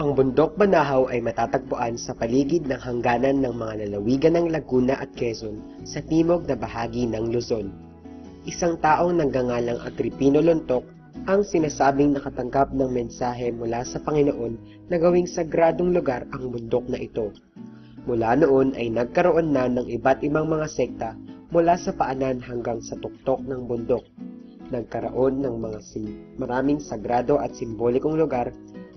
Ang bundok Banahaw ay matatagpuan sa paligid ng hangganan ng mga lalawigan ng Laguna at Quezon sa timog na bahagi ng Luzon. Isang taong nanggangalang Agripino Lontok ang sinasabing nakatanggap ng mensahe mula sa Panginoon na gawing sagradong lugar ang bundok na ito. Mula noon ay nagkaroon na ng iba't ibang mga sekta mula sa paanan hanggang sa tuktok ng bundok. Nagkaroon ng mga sim- maraming sagrado at simbolikong lugar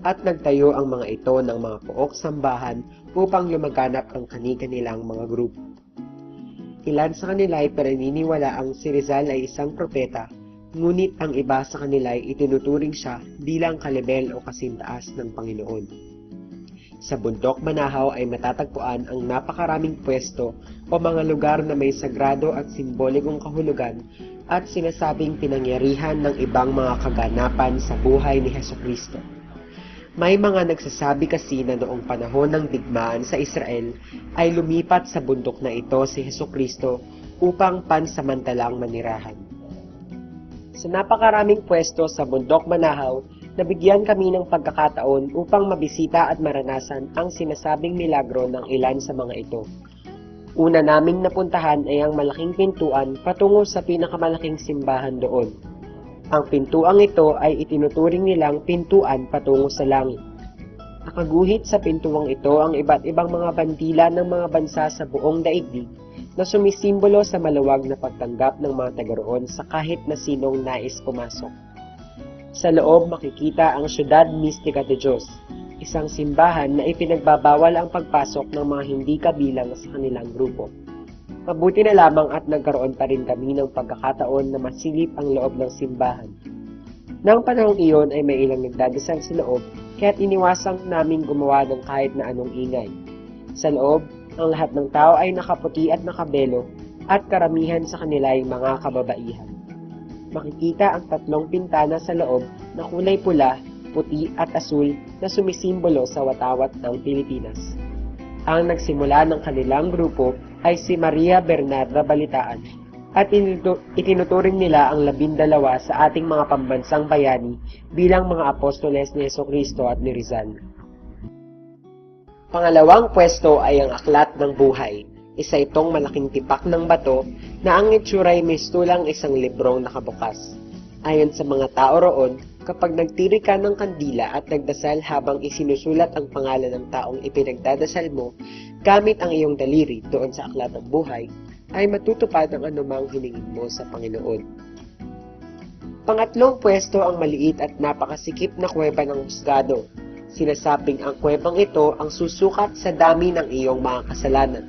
at nagtayo ang mga ito ng mga pook sambahan upang lumaganap ang kani-kanilang mga grupo. Ilan sa kanila ay paniniwala ang si Rizal ay isang propeta, ngunit ang iba sa kanila ay itinuturing siya bilang kalibel o kasintaas ng Panginoon. Sa bundok Manahaw ay matatagpuan ang napakaraming pwesto o mga lugar na may sagrado at simbolikong kahulugan at sinasabing pinangyarihan ng ibang mga kaganapan sa buhay ni Heso Kristo. May mga nagsasabi kasi na noong panahon ng digmaan sa Israel ay lumipat sa bundok na ito si Heso Kristo upang pansamantalang manirahan. Sa napakaraming pwesto sa bundok Manahaw, nabigyan kami ng pagkakataon upang mabisita at maranasan ang sinasabing milagro ng ilan sa mga ito. Una naming napuntahan ay ang malaking pintuan patungo sa pinakamalaking simbahan doon. Ang pintuang ito ay itinuturing nilang pintuan patungo sa langit. Nakaguhit sa pintuang ito ang iba't ibang mga bandila ng mga bansa sa buong daigdig na sumisimbolo sa maluwag na pagtanggap ng mga taga-roon sa kahit na sinong nais pumasok. Sa loob makikita ang Syudad Mistika de Diyos, isang simbahan na ipinagbabawal ang pagpasok ng mga hindi kabilang sa kanilang grupo. Mabuti na lamang at nagkaroon pa rin kami ng pagkakataon na masilip ang loob ng simbahan. Nang panahong iyon ay may ilang nagdadasal sa loob kaya't iniwasang namin gumawa ng kahit na anong ingay. Sa loob, ang lahat ng tao ay nakaputi at nakabelo at karamihan sa kanila ay mga kababaihan. Makikita ang tatlong pintana sa loob na kulay pula, puti at asul na sumisimbolo sa watawat ng Pilipinas. Ang nagsimula ng kanilang grupo ay si Maria Bernarda Balitaan at itinuturing nila ang labindalawa sa ating mga pambansang bayani bilang mga apostoles ni Yeso Kristo at ni Rizal. Pangalawang pwesto ay ang Aklat ng Buhay. Isa itong malaking tipak ng bato na ang itsura ay may stulang isang librong nakabukas. Ayon sa mga tao roon, kapag nagtiri ka ng kandila at nagdasal habang isinusulat ang pangalan ng taong ipinagdadasal mo, gamit ang iyong daliri doon sa Aklat ng Buhay, ay matutupad ang anumang hiningin mo sa Panginoon. Pangatlong pwesto ang maliit at napakasikip na kuweba ng husgado. Sinasabing ang kuwebang ito ang susukat sa dami ng iyong mga kasalanan.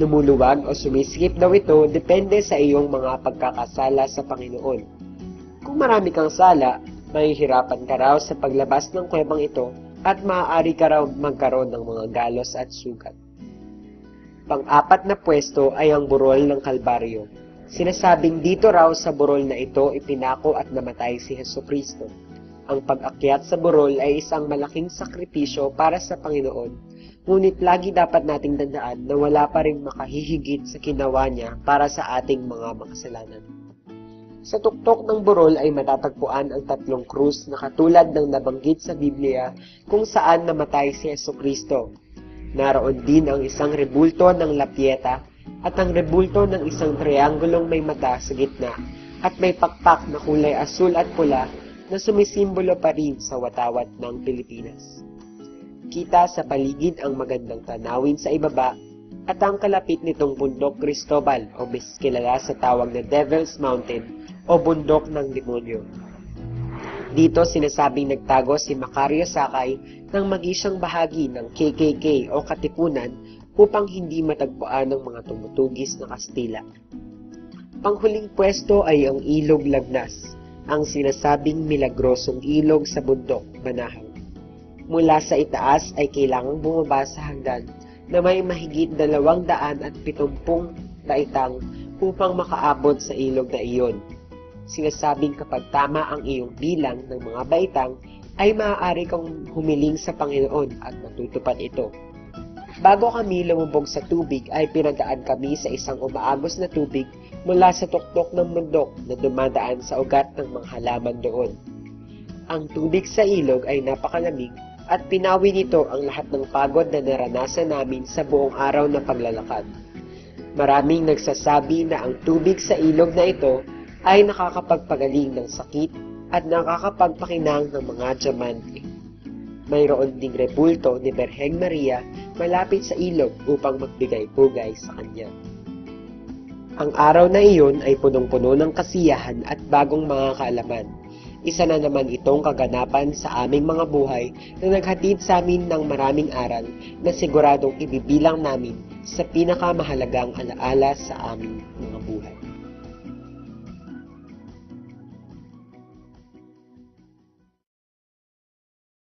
Lumuluwag o sumisikip daw ito depende sa iyong mga pagkakasala sa Panginoon. Kung marami kang sala, mahihirapan ka raw sa paglabas ng kuwebang ito at maaari ka raw magkaroon ng mga galos at sugat. Pang-apat na pwesto ay ang burol ng Kalbaryo. Sinasabing dito raw sa burol na ito ipinako at namatay si Heso Kristo. Ang pag-akyat sa burol ay isang malaking sakripisyo para sa Panginoon, ngunit lagi dapat nating tandaan na wala pa rin makahihigit sa kinawa niya para sa ating mga makasalanan. Sa tuktok ng burol ay matatagpuan ang tatlong krus na katulad ng nabanggit sa Biblia kung saan namatay si Yeso Kristo. Naroon din ang isang rebulto ng lapyeta at ang rebulto ng isang triangulong may mata sa gitna at may pakpak na kulay asul at pula na sumisimbolo pa rin sa watawat ng Pilipinas. Kita sa paligid ang magandang tanawin sa ibaba at ang kalapit nitong bundok Cristobal o mas kilala sa tawag na Devil's Mountain o bundok ng demonyo. Dito sinasabing nagtago si Macario Sakay ng mag-isang bahagi ng KKK o Katipunan upang hindi matagpuan ng mga tumutugis na Kastila. Panghuling pwesto ay ang Ilog Lagnas, ang sinasabing milagrosong ilog sa bundok, Banahaw. Mula sa itaas ay kailangang bumaba sa hagdan na may mahigit dalawang daan at pitumpung taitang upang makaabot sa ilog na iyon. Sinasabing kapag tama ang iyong bilang ng mga baitang, ay maaari kang humiling sa Panginoon at matutupad ito. Bago kami lumubog sa tubig ay pinadaan kami sa isang umaagos na tubig mula sa tuktok ng bundok na dumadaan sa ugat ng mga halaman doon. Ang tubig sa ilog ay napakalamig at pinawi nito ang lahat ng pagod na naranasan namin sa buong araw na paglalakad. Maraming nagsasabi na ang tubig sa ilog na ito ay nakakapagpagaling ng sakit at nakakapagpakinang ng mga diamante. Mayroon ding repulto ni Berheng Maria malapit sa ilog upang magbigay-pugay sa kanya. Ang araw na iyon ay punong-puno ng kasiyahan at bagong mga kaalaman. Isa na naman itong kaganapan sa aming mga buhay na naghatid sa amin ng maraming aral na siguradong ibibilang namin sa pinakamahalagang alaala sa aming mga buhay.